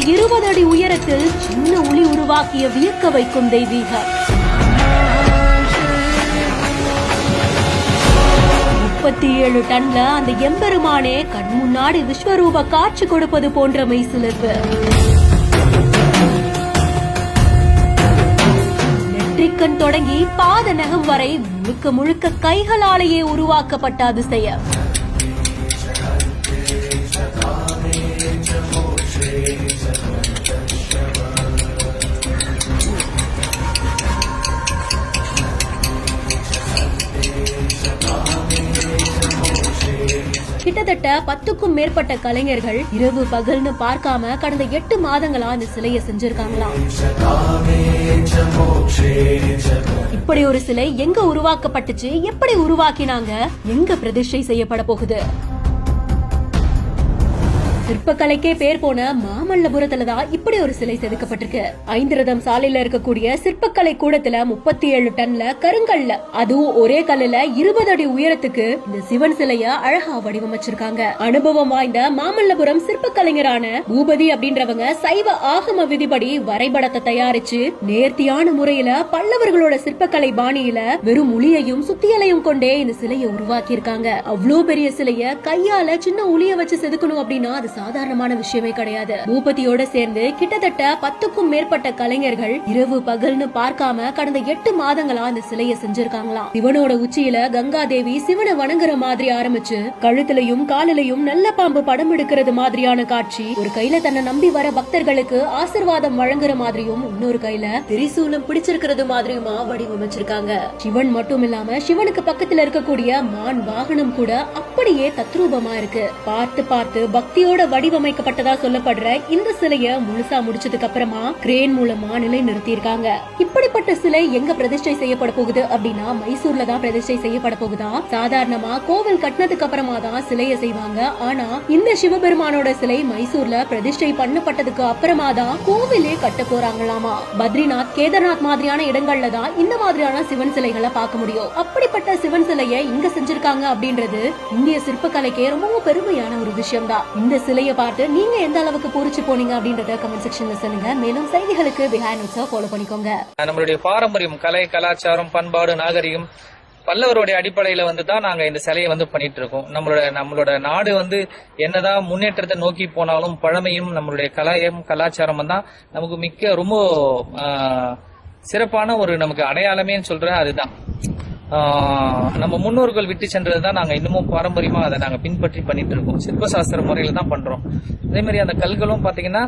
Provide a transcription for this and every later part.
சுமார் இருபது அடி உயரத்தில் சின்ன ஒளி உருவாக்கிய வியக்க வைக்கும் தெய்வீக முப்பத்தி ஏழு டன்ல அந்த எம்பெருமானே கண் முன்னாடி விஸ்வரூப காட்சி கொடுப்பது போன்ற மெய்சிலிர்ப்பு நெற்றிக்கண் தொடங்கி பாத நகம் வரை முழுக்க முழுக்க கைகளாலேயே உருவாக்கப்பட்ட அதிசயம். கிட்டத்தட்ட பத்துக்கும் மேற்பட்ட கலைஞர்கள் இரவு பகல்னு பார்க்காம கடந்த எட்டு மாதங்களா இந்த சிலையை செஞ்சிருக்காங்களாம் இப்படி ஒரு சிலை எங்க உருவாக்கப்பட்டுச்சு? எப்படி உருவாக்கினாங்க? எங்க பிரதிஷ்டை செய்யப்பட போகுது? சிற்பக்கலைக்கே பேர் போன மாமல்லபுரத்துல தான் இப்படி ஒரு சிலை செதுக்கப்பட்டிருக்கு. ஐந்திரதம் சாலையில இருக்கக்கூடிய சிற்பக்கலை கூடத்துல முப்பத்தி ஏழு டன்ல கருங்கல்ல அதுவும் ஒரே கல்லுல இருபது அடி உயரத்துக்கு இந்த சிவன் சிலைய அழகா வடிவமைச்சிருக்காங்க. அனுபவம் வாய்ந்த மாமல்லபுரம் சிற்பக்கலைஞரான பூபதி அப்படின்றவங்க சைவ ஆகம விதிப்படி வரைபடத்தை தயாரிச்சு நேர்த்தியான முறையில பல்லவர்களோட சிற்பக்கலை பாணியில வெறும் உளியையும் சுத்தியலையும் கொண்டே இந்த சிலையை உருவாக்கி இருக்காங்க அவ்வளவு பெரிய சிலைய கையால சின்ன உளிய வச்சு செதுக்கணும் அப்படின்னா அது சாதாரணமான விஷயமே கிடையாது. பூபதியோட சேர்ந்து கிட்டத்தட்ட பத்துக்கும் மேற்பட்ட கலைஞர்கள் இரவு பகல்னு பார்க்காம கடந்த எட்டு மாதங்களா அந்த சிலையை செஞ்சிருக்காங்களாம். சிவனோட உச்சியில கங்கா தேவி சிவனை வணங்குற மாதிரி ஆரம்பிச்சு கழுத்துலயும் காலிலையும் நல்ல பாம்பு படம் எடுக்கிறது மாதிரியான காட்சி ஒரு கையில தன்னை நம்பி வர பக்தர்களுக்கு ஆசிர்வாதம் வழங்குற மாதிரியும் இன்னொரு கையில திரிசூலம் பிடிச்சிருக்கிறது மாதிரியுமா வடிவமைச்சிருக்காங்க. சிவன் மட்டும் இல்லாம சிவனுக்கு பக்கத்துல இருக்கக்கூடிய மான் வாகனம் கூட அப்படியே தத்ரூபமா இருக்கு. பார்த்து பார்த்து பக்தியோட வடிவமைக்கப்பட்டதா சொல்லப்படுற இந்த சிலைய முழுசா முடிச்சதுக்கு அப்புறமா கிரேன் மூலமா நிலை நிறுத்தியிருக்காங்க இப்படிப்பட்ட சிலை எங்க பிரதிஷ்டை செய்யப்பட போகுது அப்படின்னா மைசூர்ல தான் பிரதிஷ்டை செய்யப்பட போகுதா? சாதாரணமா கோவில் கட்டினதுக்கு அப்புறமா தான் சிலைய செய்வாங்க. ஆனா இந்த சிவபெருமானோட சிலை மைசூர்ல பிரதிஷ்டை பண்ணப்பட்டதுக்கு அப்புறமா தான் கோவிலே கட்ட போறாங்களாமா? பத்ரிநாத் கேதர்நாத் மாதிரியான இடங்கள்ல தான் இந்த மாதிரியான சிவன் சிலைகளை பார்க்க முடியும். அப்படிப்பட்ட சிவன் சிலையை இங்க செஞ்சிருக்காங்க அப்படின்றது இந்திய சிற்பக்கலைக்கே ரொம்பவும் பெருமையான ஒரு விஷயம் தான் இந்த சிலையை பார்த்து நீங்க எந்த அளவுக்கு பூரிச்சு போனீங்க அப்படின்றத கமெண்ட் செக்ஷன்ல சொல்லுங்க. மேலும் செய்திகளுக்கு பிஹைண்ட் நியூஸை ஃபாலோ பண்ணிக்கோங்க. நம்மளுடைய பாரம்பரியம் கலை கலாச்சாரம் பண்பாடு நாகரிகம் பல்லவருடைய அடிப்படையில வந்து தான் நாங்க இந்த சிலையை வந்து பண்ணிட்டு இருக்கோம். நம்மளோட நம்மளோட நாடு வந்து என்னதான் முன்னேற்றத்தை நோக்கி போனாலும் பழமையும் நம்மளுடைய கலையும் கலாச்சாரமும் தான் நமக்கு மிக்க ரொம்ப ஆஹ், சிறப்பான ஒரு நமக்கு அடையாளமேன்னு சொல்ற அதுதான். நம்ம முன்னோர்கள் விட்டு சென்றது தான் நாங்கள் இன்னமும் பாரம்பரியமாக அதை நாங்கள் பின்பற்றி பண்ணிட்டு இருக்கோம் சிற்பசாஸ்திர முறையில் தான் பண்ணுறோம் அதே மாதிரி அந்த கல்களும் பார்த்தீங்கன்னா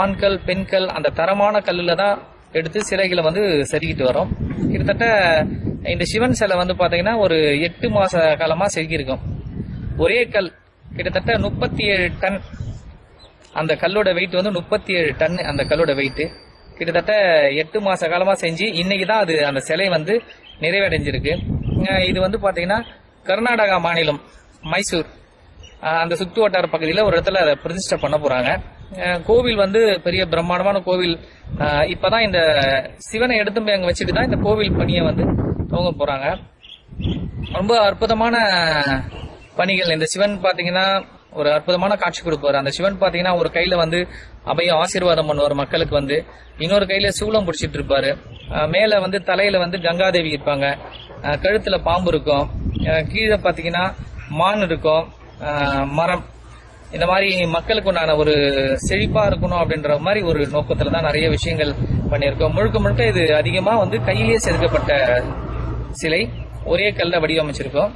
ஆண்கள் பெண்கள் அந்த தரமான கல்லில் தான் எடுத்து சிலைகளை வந்து செருகிட்டு வரோம் கிட்டத்தட்ட இந்த சிவன் சிலை வந்து பார்த்தீங்கன்னா ஒரு எட்டு மாத காலமாக செருகியிருக்கோம் ஒரே கல் கிட்டத்தட்ட முப்பத்தி ஏழு டன். அந்த கல்லோட வெயிட் வந்து முப்பத்தி ஏழு டன் அந்த கல்லோட வெயிட்டு கிட்டத்தட்ட எட்டு மாத காலமாக செஞ்சு இன்னைக்கு தான் அது அந்த சிலை வந்து நிறைவடைஞ்சிருக்கு. இது வந்து பார்த்தீங்கன்னா கர்நாடகா மாநிலம் மைசூர். அந்த சுத்து வட்டார பகுதியில் ஒரு இடத்துல அதை பிரதிஷ்டை பண்ண போகிறாங்க கோவில் வந்து பெரிய பிரம்மாண்டமான கோவில். இப்போ தான் இந்த சிவனை எடுத்து போய் வச்சுட்டு தான் இந்த கோவில் பணியை வந்து துவங்க போகிறாங்க ரொம்ப அற்புதமான பணிகள். இந்த சிவன் பார்த்தீங்கன்னா ஒரு அற்புதமான காட்சி கொடுப்பாரு. அந்த சிவன் பாத்தீங்கன்னா ஒரு கையில வந்து அபய ஆசீர்வாதம் பண்ணுவார் மக்களுக்கு வந்து. இன்னொரு கையில சூலம் பிடிச்சிட்டு இருப்பாரு. மேல வந்து தலையில வந்து கங்காதேவி இருப்பாங்க. கழுத்துல பாம்பு இருக்கும். கீழே பாத்தீங்கன்னா மான் இருக்கும். மரம். இந்த மாதிரி மக்களுக்கு உண்டான ஒரு செழிப்பா இருக்கணும் அப்படின்ற மாதிரி ஒரு நோக்கத்துல தான் நிறைய விஷயங்கள் பண்ணியிருக்கோம். முழுக்க முழுக்க இது அதிகமா வந்து கையிலேயே செதுக்கப்பட்ட சிலை. ஒரே கல்ல வடிவமைச்சிருக்கோம்.